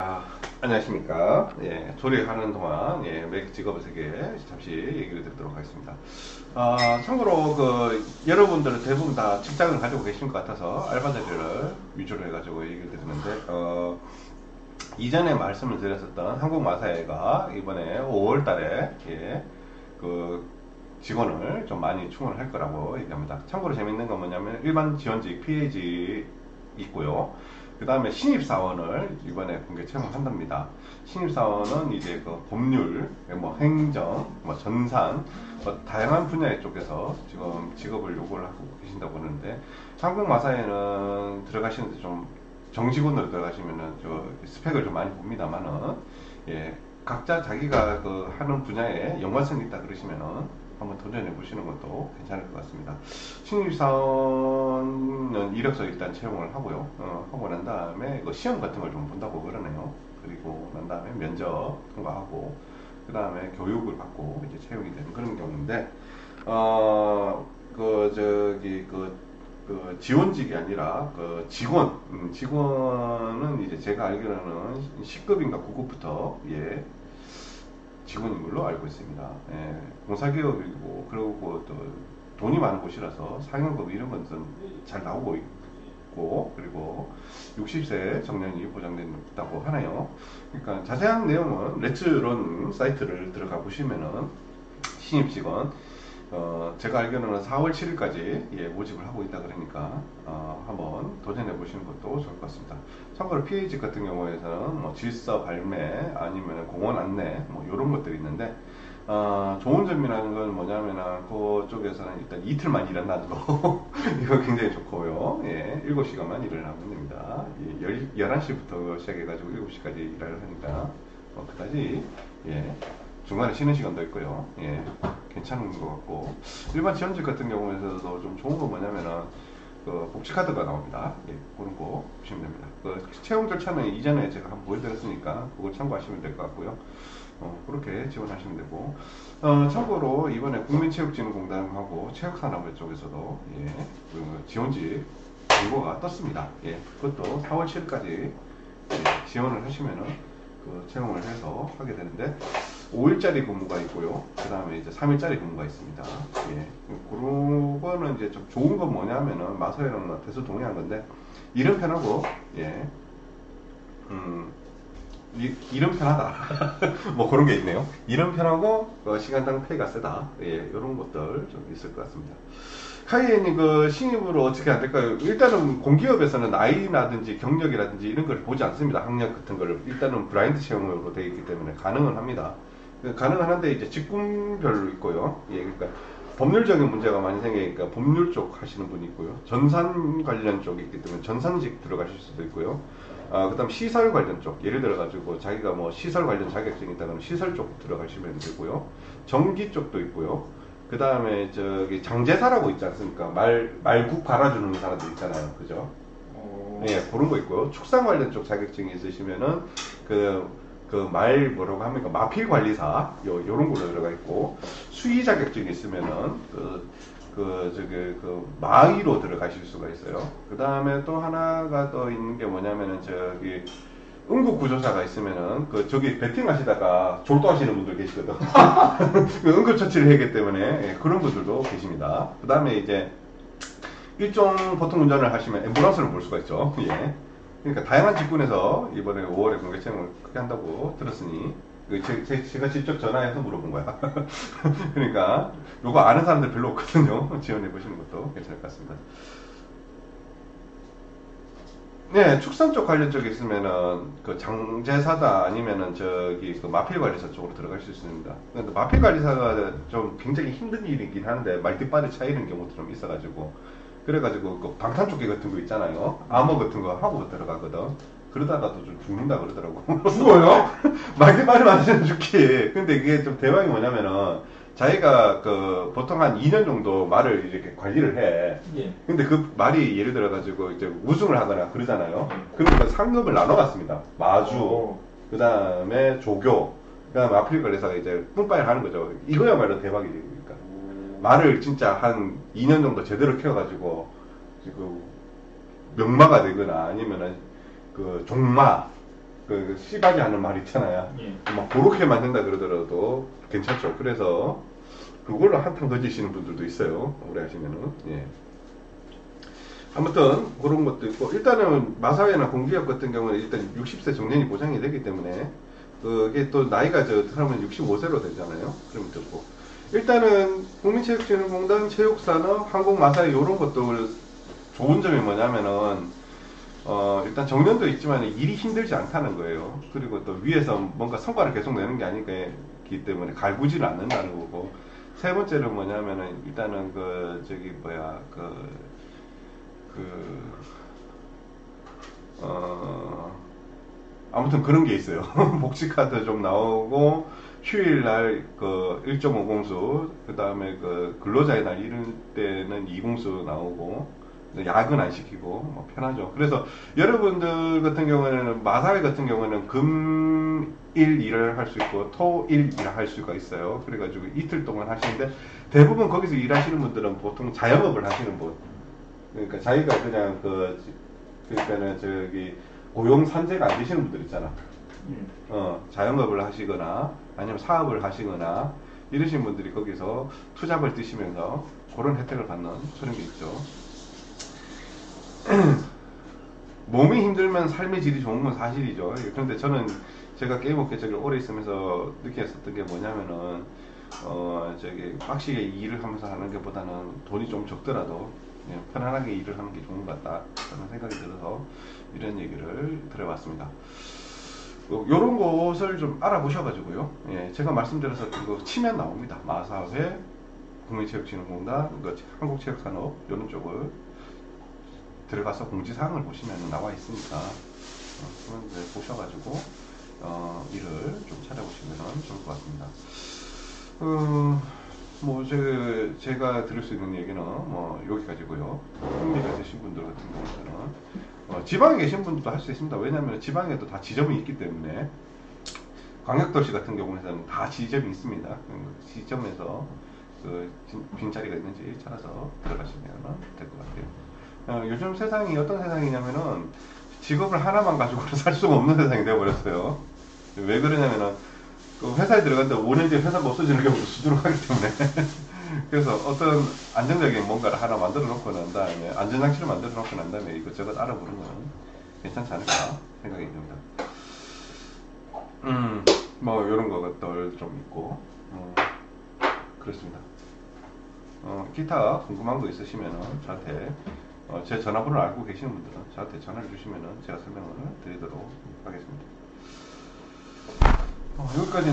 아, 안녕하십니까. 예, 조리하는 동안, 예, 맥 직업의 세계 잠시 얘기를 드리도록 하겠습니다. 아, 참고로, 그, 여러분들은 대부분 다 직장을 가지고 계신 것 같아서 알바 자리를 위주로 해가지고 얘기를 드리는데, 어, 이전에 말씀을 드렸었던 한국마사회가 이번에 5월 달에, 예, 그, 직원을 좀 많이 충원을 할 거라고 얘기합니다. 참고로 재밌는 건 뭐냐면 일반 지원직, PAG 있고요. 그 다음에 신입사원을 이번에 공개 채용한답니다. 신입사원은 이제 그 법률, 뭐 행정, 뭐 전산, 뭐 다양한 분야의 쪽에서 지금 직업을 요구를 하고 계신다고 하는데 한국 마사에는 들어가시는데 좀 정직원으로 들어가시면은 저 스펙을 좀 많이 봅니다만은 예 각자 자기가 그 하는 분야에 연관성 이 있다 그러시면은 한번 도전해 보시는 것도 괜찮을 것 같습니다. 신입사원은 이력서 일단 채용을 하고요. 어, 하고 난 다음에 그 시험 같은 걸 좀 본다고 그러네요. 그리고 난 다음에 면접 통과하고 그 다음에 교육을 받고 이제 채용이 되는 그런 경우인데 어 그 저기 그, 그 지원직이 아니라 그 직원 음, 직원은 이제 제가 알기로는 10급인가 9급부터 예 직원인 걸로 알고 있습니다. 예, 공사기업이고 그리고 또 돈이 많은 곳이라서 상여급 이런 것은 잘 나오고 있고 그리고 60세 정년이 보장된다고 하네요. 그러니까 자세한 내용은 레츠런 사이트를 들어가 보시면은 신입 직원 어, 제가 알기로는 4월 7일까지 예, 모집을 하고 있다 그러니까 어, 한번 도전해 보시는 것도 좋을 것 같습니다. 참고로 PH 같은 경우에는 뭐 질서 발매 아니면 공원 안내 뭐 이런 것들이 있는데 어, 좋은 점이라는 건 뭐냐면은 그쪽에서는 일단 이틀만 일한다는 거 이거 굉장히 좋고요. 예, 7시간만 일을 하면 됩니다. 예, 11시부터 시작해가지고 7시까지 일을 하니까 뭐 그다지 예, 중간에 쉬는 시간도 있고요. 예, 괜찮은 것 같고 일반 지원직 같은 경우에서도 좀 좋은 건 뭐냐면은 그 복지카드가 나옵니다. 예, 그런 거 보시면 됩니다. 그 채용 절차는 이전에 제가 한번 보여드렸으니까 그걸 참고하시면 될 것 같고요. 어, 그렇게 지원하시면 되고 어, 참고로 이번에 국민체육진흥공단하고 체육산업부 쪽에서도 예, 그 지원직 공고가 떴습니다. 예, 그것도 4월 7일까지 예, 지원을 하시면은 그 채용을 해서 하게 되는데 5일짜리 근무가 있고요. 그 다음에 이제 3일짜리 근무가 있습니다. 예. 그런 거는 이제 좀 좋은 건 뭐냐면은 대수 동의한 건데 이름 편하고 예. 음, 이, 이름 편하다. 뭐 그런 게 있네요. 이름 편하고 어, 시간당 페이가 세다. 예, 이런 것들 좀 있을 것 같습니다. 카이엔이 그 신입으로 어떻게 안 될까요? 일단은 공기업에서는 나이라든지 경력이라든지 이런 걸 보지 않습니다. 학력 같은 거를 일단은 브라인드 채용으로 되어 있기 때문에 가능은 합니다. 그 가능은 한데 이제 직군별로 있고요. 예, 그러니까 법률적인 문제가 많이 생기니까 법률 쪽 하시는 분이 있고요. 전산 관련 쪽이 있기 때문에 전산직 들어가실 수도 있고요. 아, 그 다음 시설 관련 쪽. 예를 들어 가지고 자기가 뭐 시설 관련 자격증이 있다 면 시설 쪽 들어가시면 되고요. 전기 쪽도 있고요. 그 다음에 저기 장제사라고 있지 않습니까? 말, 말국 갈아주는 사람들 있잖아요. 그죠? 어... 예, 그런 거 있고요. 축산 관련 쪽 자격증이 있으시면은 그, 그 말 뭐라고 합니까? 마필 관리사, 요, 요런 걸로 들어가 있고, 수의 자격증이 있으면은 그, 그, 저기, 그, 마의로 들어가실 수가 있어요. 그 다음에 또 하나가 또 있는 게 뭐냐면은 저기, 응급 구조사가 있으면은 그 저기 배팅 하시다가 졸도하시는 분들 계시거든. 그 응급 처치를 하기 때문에 예, 그런 분들도 계십니다. 그 다음에 이제 일종 보통 운전을 하시면 앰뷸런스를 볼 수가 있죠. 예. 그러니까 다양한 직군에서 이번에 5월에 공개 채용을 크게 한다고 들었으니 그 제가 직접 전화해서 물어본 거야. 그러니까 요거 아는 사람들 별로 없거든요. 지원해 보시는 것도 괜찮을 것 같습니다. 네, 축산 쪽 관련 쪽에 있으면은 그 장제사다 아니면은 저기 그 마필 관리사 쪽으로 들어갈 수 있습니다. 근데 마필 관리사가 좀 굉장히 힘든 일이긴 한데 말띠빠리 차이는 경우도 좀 있어가지고 그래가지고 그 방탄조끼 같은 거 있잖아요. 암호 같은 거 하고 들어가거든. 그러다가도 좀 죽는다 그러더라고. 죽어요? 말띠빠리 맞으면 죽기. 근데 이게 좀 대박이 뭐냐면은 자기가 그 보통 한 2년 정도 말을 이렇게 관리를 해. 예. 근데 그 말이 예를 들어 가지고 이제 우승을 하거나 그러잖아요. 그러니까 상급을 나눠갔습니다. 마주, 그 다음에 조교, 그 다음에 아프리카 레사가 이제 뿜빠이 하는 거죠. 이거야말로 대박이죠. 그러니까 말을 진짜 한 2년 정도 제대로 키워가지고 지금 명마가 되거나 아니면은 그 종마 그 씨바지 하는 말 있잖아요. 예. 막 그렇게 만든다 그러더라도 괜찮죠. 그래서 그걸로 한탕 던지시는 분들도 있어요. 오래 하시면은. 예. 아무튼 그런 것도 있고 일단은 마사회나 공기업 같은 경우는 일단 60세 정년이 보장이 되기 때문에 그게 또 나이가 저 사람은 65세로 되잖아요. 그러면 듣고 일단은 국민체육진흥공단 체육산업 한국마사회 이런 것들 좋은 점이 뭐냐면은 어 일단 정년도 있지만 일이 힘들지 않다는 거예요. 그리고 또 위에서 뭔가 성과를 계속 내는 게 아니기 때문에 갈구지를 않는다는 거고 세 번째는 뭐냐면은 일단은 그 저기 뭐야 그 그, 어, 아무튼 그런 게 있어요. 복지카드 좀 나오고, 휴일날 그 1.5공수, 그 다음에 그 근로자의 날 이럴 때는 2공수 나오고, 야근 안 시키고, 뭐 편하죠. 그래서 여러분들 같은 경우에는, 마사회 같은 경우는 금, 일 일을 할 수 있고, 토, 일 일을 할 수가 있어요. 그래가지고 이틀 동안 하시는데, 대부분 거기서 일하시는 분들은 보통 자영업을 하시는 분, 그러니까 자기가 그냥 그 그러니까는 저기 고용 산재가 안 되시는 분들 있잖아. 예. 어 자영업을 하시거나 아니면 사업을 하시거나 이러신 분들이 거기서 투잡을 뛰시면서 그런 혜택을 받는 그런 게 있죠. 몸이 힘들면 삶의 질이 좋은 건 사실이죠. 그런데 저는 제가 게임 업 계적으로 오래 있으면서 느꼈었던 게 뭐냐면은 어 저기 빡시게 일을 하면서 하는 것보다는 돈이 좀 적더라도 예, 편안하게 일을 하는 게 좋은 것 같다 저는 생각이 들어서 이런 얘기를 들어봤습니다. 이런 것을 좀 알아보셔가지고요. 예, 제가 말씀드려서 그거 치면 나옵니다. 마사회, 국민체육진흥공단, 그 한국체육산업 이런 쪽을 들어가서 공지사항을 보시면 나와 있으니까 어, 보셔가지고 어, 일을 좀 찾아보시면 좋을 것 같습니다. 어, 뭐 제, 제가 들을 수 있는 얘기는 뭐 여기까지고요. 흥미가 되신 분들 같은 경우는 어, 지방에 계신 분들도 할 수 있습니다. 왜냐하면 지방에도 다 지점이 있기 때문에 광역도시 같은 경우에는 다 지점이 있습니다. 그 지점에서 그 진- 빈자리가 있는지 찾아서 들어가시면 될 것 같아요. 어, 요즘 세상이 어떤 세상이냐면은 직업을 하나만 가지고는 살 수가 없는 세상이 되어버렸어요. 왜 그러냐면은 그 회사에 들어갔는데 5년 뒤에 회사가 없어지는 경우도 수두룩하기 때문에 그래서 어떤 안정적인 뭔가를 하나 만들어 놓고 난 다음에 안전장치를 만들어 놓고 난 다음에 이것저것 알아보는 건 괜찮지 않을까 생각이 듭니다. 음, 뭐 이런 것들 좀 있고 어, 그렇습니다. 어, 기타 궁금한 거 있으시면은 저한테 어, 제 전화번호를 알고 계시는 분들은 저한테 전화를 주시면은 제가 설명을 드리도록 하겠습니다. 어, 여기까지